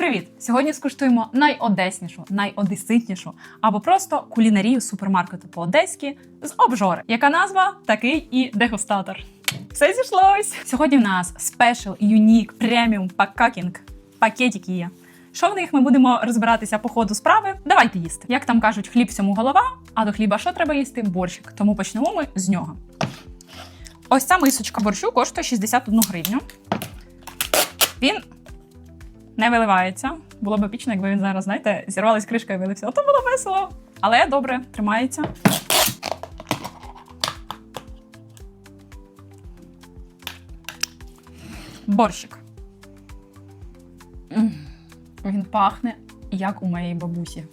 привіт! Сьогодні скуштуємо найодеснішу, найодеситнішу або просто кулінарію супермаркету по-одеськи з обжори. Яка назва? Такий і дегустатор. Все зійшлось! Сьогодні в нас спешл, юнік, преміум, пакакінг, пакетики є. Що в них ми будемо розбиратися по ходу справи? Давайте їсти. Як там кажуть, хліб всьому голова, а до хліба що треба їсти? Борщик. Тому почнемо ми з нього. Ось ця мисочка борщу коштує 61 гривню. Він не виливається. Було б епічно, якби він зараз, знаєте, зірвалась кришка і вилився. Ото було весело. Але добре, тримається. Борщик. Він пахне, як у моєї бабусі.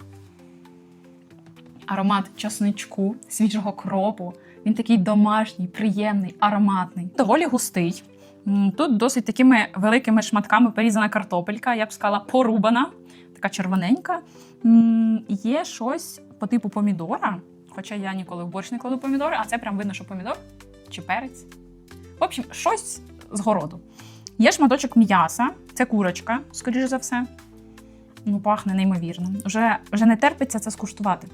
Аромат часничку, свіжого кропу. Він такий домашній, приємний, ароматний, доволі густий. Тут досить такими великими шматками порізана картопелька, я б сказала, порубана, така червоненька. Є щось по типу помідора, хоча я ніколи в борщ не кладу помідори, а це прям видно, що помідор чи перець. В общем, щось з городу. Є шматочок м'яса, це курочка, скоріш за все. Ну, пахне неймовірно. Вже, вже не терпиться це скуштувати.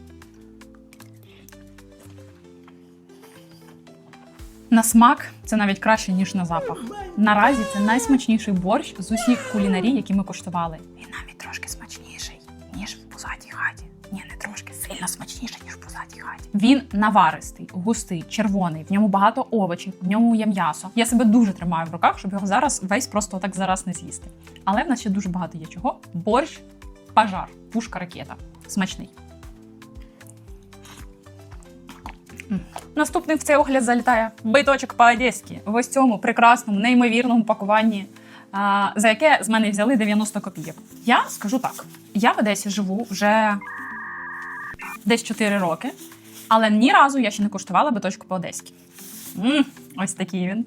На смак це навіть краще, ніж на запах. Наразі це найсмачніший борщ з усіх кулінарій, які ми коштували. Він навіть трошки смачніший, ніж в пузатій хаті. Ні, не трошки сильно смачніший, ніж в пузатій хаті. Він наваристий, густий, червоний. В ньому багато овочів, в ньому є м'ясо. Я себе дуже тримаю в руках, щоб його зараз весь просто так зараз не з'їсти. Але в нас ще дуже багато є чого. Борщ, пожар, пушка ракета. Смачний. Наступний в цей огляд залітає биточок по-одеськи в ось цьому прекрасному, неймовірному пакуванні, за яке з мене взяли 90 копійок. Я скажу так: я в Одесі живу вже десь 4 роки, але ні разу я ще не куштувала биточку по-одеськи. М, Ось такий він.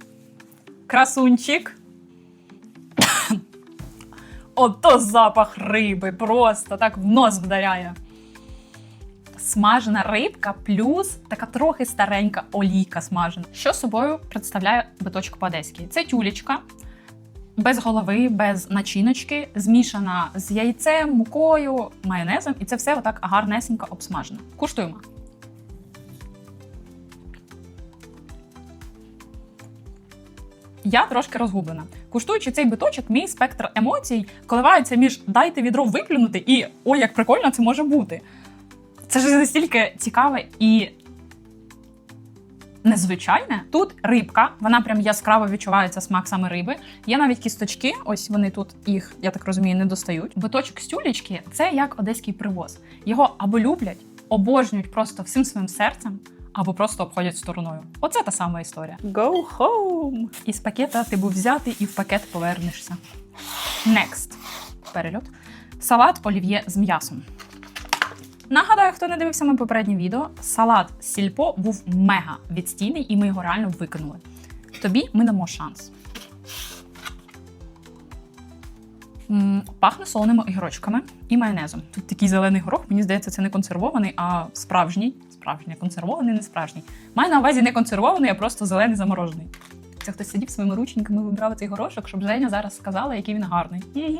Красунчик. Ото запах риби, просто так в нос вдаряє смажена рибка плюс така трохи старенька олійка смажена. Що собою представляє биточок по-одеськи? Це тюлечка без голови, без начиночки, змішана з яйцем, мукою, майонезом, і це все отак гарнесенько обсмажено. Куштуємо. Я трошки розгублена. Куштуючи цей биточок, мій спектр емоцій коливається між дайте відро виплюнути і ой, як прикольно це може бути. Це ж настільки цікаве і незвичайне. Тут рибка, вона прям яскраво відчувається смак саме риби. Є навіть кісточки, ось вони тут їх, я так розумію, не достають. Биточок з тюлечки це як одеський привоз. Його або люблять, обожнюють просто всім своїм серцем. Або просто обходять стороною. Оце та сама історія. Go home! Із пакета ти був взятий і в пакет повернешся. Next. Перельот. Салат олів'є з м'ясом. Нагадаю, хто не дивився моє попереднє відео, салат сільпо був мега відстійний, і ми його реально викинули. Тобі ми дамо шанс. М, Пахне солоними огірочками і майонезом. Тут такий зелений горох, мені здається, це не консервований, а справжній. Справжній, консервований, не справжній. Маю на увазі не консервований, а просто зелений заморожений. Це хтось сидів своїми рученьками, вибрав цей горошок, щоб Женя зараз сказала, який він гарний. Мгм.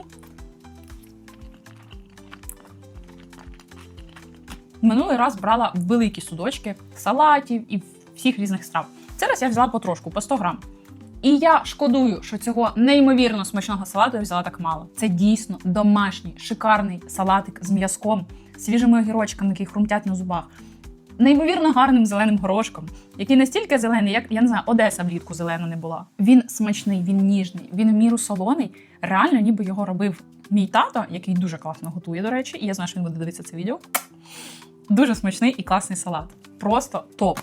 Минулий раз брала великі судочки салатів і всіх різних страв. Цей раз я взяла потрошку, по 100 грам. І я шкодую, що цього неймовірно смачного салату я взяла так мало. Це дійсно домашній, шикарний салатик з м'язком, свіжими огірочками, які хрумтять на зубах. Неймовірно гарним зеленим горошком, який настільки зелений, як я не знаю, Одеса влітку зелена не була. Він смачний, він ніжний, він в міру солоний. Реально, ніби його робив мій тато, який дуже класно готує, до речі, і я знаю, що він буде дивитися це відео. Дуже смачний і класний салат. Просто топ.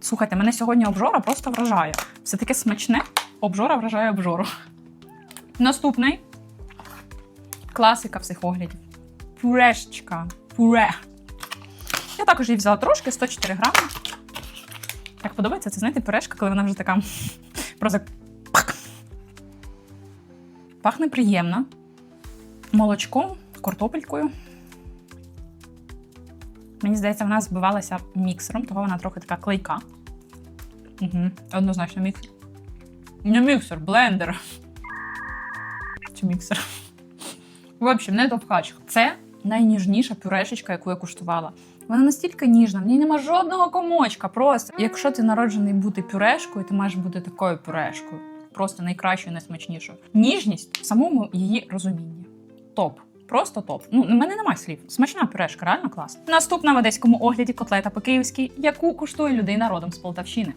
Слухайте, мене сьогодні обжора просто вражає. Все таке смачне, обжора вражає обжору. Наступний класика всіх оглядів. Пюрешечка. Пюре. Я також її взяла трошки, 104 грами. Так подобається, це знаєте, пюрешка, коли вона вже така просто. Пахне приємно. Молочком, картопелькою. Мені здається, вона збивалася міксером, того вона трохи така клейка. Угу. Однозначно міксер. Не міксер, блендер. Чи міксер. В общем, не товкач. Це найніжніша пюрешечка, яку я куштувала. Вона настільки ніжна, в ній нема жодного комочка. Просто якщо ти народжений бути пюрешкою, ти маєш бути такою пюрешкою. Просто найкращою, найсмачнішою. Ніжність в самому її розумінні. Топ. Просто топ. Ну, у мене немає слів. Смачна пюрешка, реально класна. Наступна в одеському огляді котлета по-київськи, яку куштує людина родом з Полтавщини.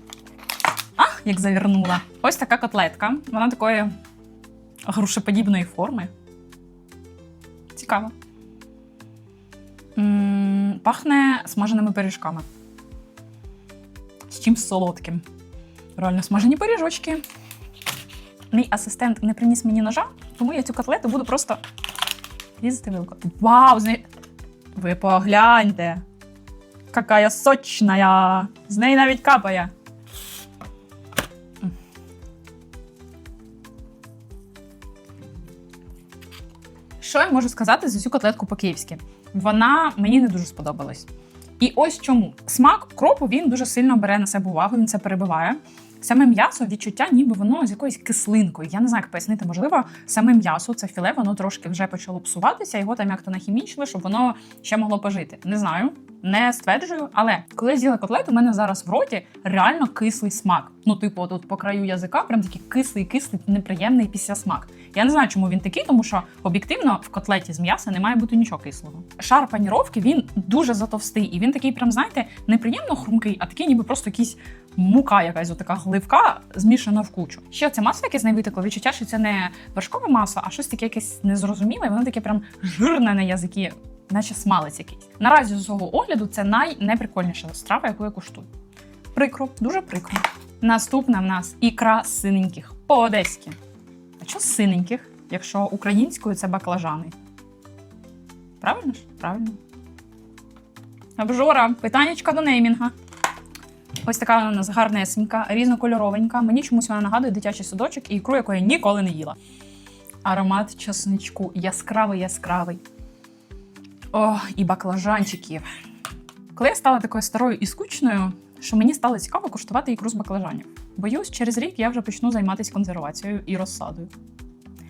Ах, як завірнула. Ось така котлетка. Вона такої грушеподібної форми. Цікаво. Пахне смаженими пиріжками. З чимсь солодким. Реально смажені пиріжочки. Мій асистент не приніс мені ножа, тому я цю котлету буду просто різати вилкою. Вау! З. Ви погляньте! Какая сочная! З неї навіть капає. Що я можу сказати за цю котлетку по-київськи? Вона мені не дуже сподобалась. І ось чому смак кропу він дуже сильно бере на себе увагу, він це перебиває. Саме м'ясо відчуття, ніби воно з якоюсь кислинкою. Я не знаю, як пояснити, можливо, саме м'ясо, це філе, воно трошки вже почало псуватися, його там як-то нахімічили, щоб воно ще могло пожити. Не знаю, не стверджую. Але коли я з'їла котлету, у мене зараз в роті реально кислий смак. Ну, типу, тут по краю язика, прям такий кислий, кислий, неприємний післясмак. Я не знаю, чому він такий, тому що об'єктивно в котлеті з м'яса не має бути нічого кислого. Шар паніровки він дуже затовстий, і він такий, прям знаєте, неприємно хрумкий, а такий, ніби просто якийсь мука, якась отака гливка, змішана в кучу. Ще це масло, яке з витекло, відчуття, що це не вершкове масло, а щось таке якесь незрозуміле, воно таке прям жирне на язикі, наче смалець якийсь. Наразі з цього огляду це найнеприкольніша страва, яку я куштую. Прикро, дуже прикро. Наступна в нас ікра синеньких по-одеськи. А чого синеньких, якщо українською це баклажани? Правильно ж? Правильно. Обжора, питаннячка до неймінга. Ось така вона у нас гарнесенька, різнокольоровенька. Мені чомусь вона нагадує дитячий садочок і ікру, яку я ніколи не їла. Аромат часничку яскравий, яскравий. О, і баклажанчиків. Коли я стала такою старою і скучною, що мені стало цікаво куштувати ікру з баклажанів. Боюсь, через рік я вже почну займатися консервацією і розсадою.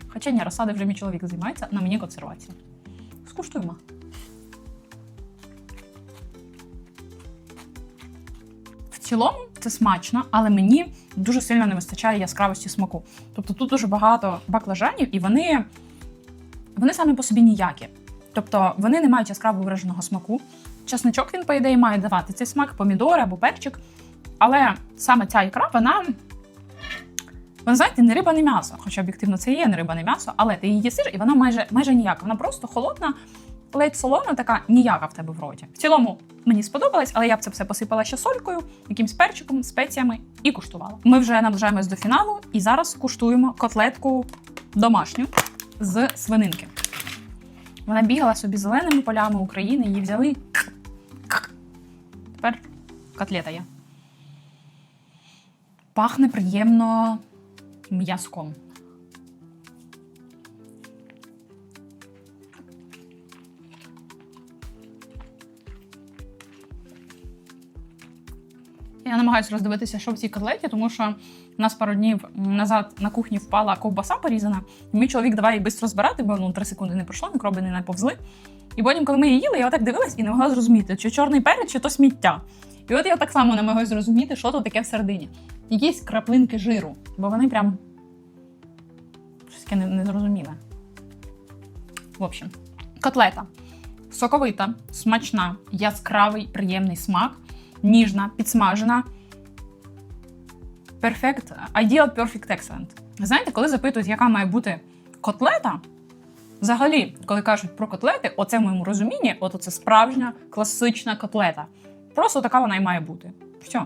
Хоча ні, розсади вже мій чоловік займається, на мені консервація. Скуштуємо. В цілому це смачно, але мені дуже сильно не вистачає яскравості смаку. Тобто тут дуже багато баклажанів, і вони, вони самі по собі ніякі. Тобто вони не мають яскраво вираженого смаку. Часничок він, по ідеї, має давати цей смак, помідори або перчик. Але саме ця ікра, вона. Вона, знаєте, не риба, не м'ясо. Хоча об'єктивно це є не риба, не м'ясо, але ти її їсиш, і вона майже майже ніяка. Вона просто холодна, ледь солона, така ніяка в тебе в роті. В цілому мені сподобалось, але я б це все посипала ще солькою, якимсь перчиком, спеціями і куштувала. Ми вже наближаємось до фіналу, і зараз куштуємо котлетку домашню з свининки. Вона бігала собі зеленими полями України, її взяли. Тепер котлета є. Пахне приємно м'язком. Я намагаюся роздивитися, що в цій котлеті, тому що у нас пару днів назад на кухні впала ковбаса порізана. І мій чоловік давай її швидко збирати, бо ну, три секунди не пройшло, мікроби не наповзли. І потім, коли ми її їли, я отак дивилась і не могла зрозуміти, чи чорний перець, чи то сміття. І от я так само не зрозуміти, що тут таке всередині. Якісь краплинки жиру, бо вони прям щось таке не- незрозуміле. В общем, котлета. Соковита, смачна, яскравий, приємний смак, ніжна, підсмажена. Perfect, ideal, perfect, excellent. Знаєте, коли запитують, яка має бути котлета, взагалі, коли кажуть про котлети, оце в моєму розумінні, от це справжня класична котлета. Просто така вона і має бути. Все.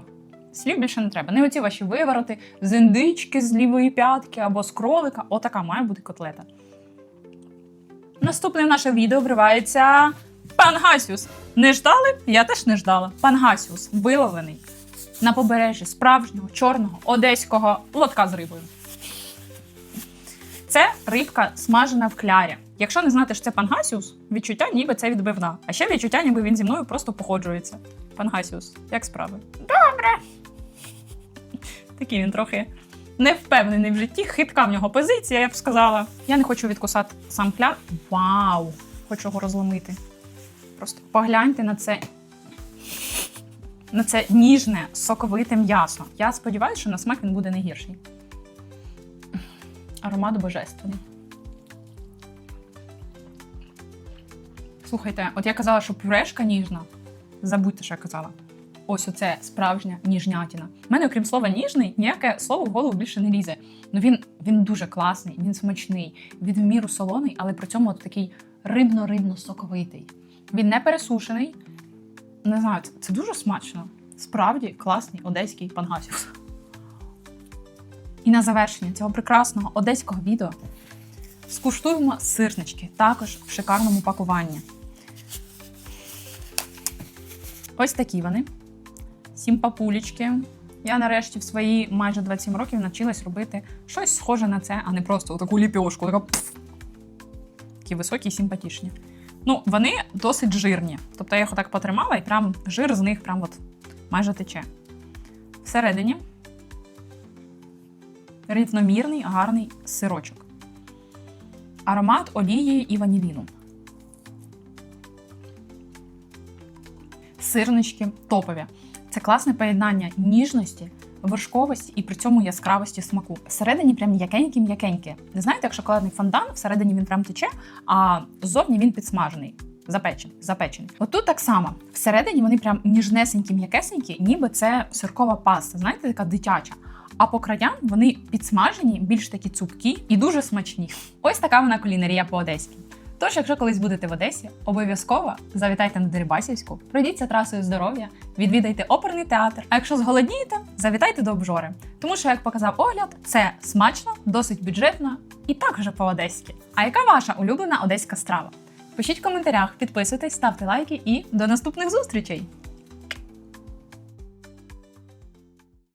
Слів більше не треба. Не оці ваші вивороти, з індички з лівої п'ятки або з кролика. Отака має бути котлета. Наступне наше відео вривається Пангасіус. Не ждали? Я теж не ждала. Пангасіус виловлений на побережжі справжнього чорного одеського лотка з рибою. Це рибка смажена в клярі. Якщо не знати, що це пангасіус, відчуття ніби це відбивна. А ще відчуття, ніби він зі мною просто походжується. Пангасіус, як справи? Добре. Такий він трохи не впевнений в житті, хитка в нього позиція, я б сказала. Я не хочу відкусати сам кляр. Вау! Хочу його розломити. Просто погляньте на це. На це ніжне, соковите м'ясо. Я сподіваюся, що на смак він буде не гірший. Аромат божественний. Слухайте, от я казала, що пюрешка ніжна. Забудьте, що я казала. Ось оце справжня ніжнятіна. У мене, окрім слова ніжний, ніяке слово в голову більше не лізе. Ну він, він дуже класний, він смачний, він в міру солоний, але при цьому от такий рибно-рибно соковитий. Він не пересушений. Не знаю, це, це дуже смачно. Справді класний одеський пангасіус. І на завершення цього прекрасного одеського відео скуштуємо сирнички, також в шикарному пакуванні. Ось такі вони. Сім папулечки. Я нарешті в свої майже 27 років навчилась робити щось схоже на це, а не просто таку ліпьошку. Така пф. Такі високі і симпатичні. Ну, вони досить жирні. Тобто я їх отак потримала, і прям жир з них прям от майже тече. Всередині рівномірний, гарний сирочок. Аромат олії і ваніліну. Сирнички топові. Це класне поєднання ніжності, вершковості і при цьому яскравості смаку. Всередині прям м'якенькі-м'якенькі. Не знаєте, як шоколадний фондан, всередині він прям тече, а ззовні він підсмажений. Запечений, запечений. Отут так само. Всередині вони прям ніжнесенькі, м'якесенькі, ніби це сиркова паста, знаєте, така дитяча. А по краям вони підсмажені, більш такі цупкі і дуже смачні. Ось така вона кулінарія по-одеськи. Тож, якщо колись будете в Одесі, обов'язково завітайте на Дерибасівську, пройдіться трасою здоров'я, відвідайте оперний театр. А якщо зголоднієте, завітайте до обжори. Тому що, як показав огляд, це смачно, досить бюджетно і так вже по-одеськи. А яка ваша улюблена одеська страва? Пишіть в коментарях, підписуйтесь, ставте лайки і до наступних зустрічей!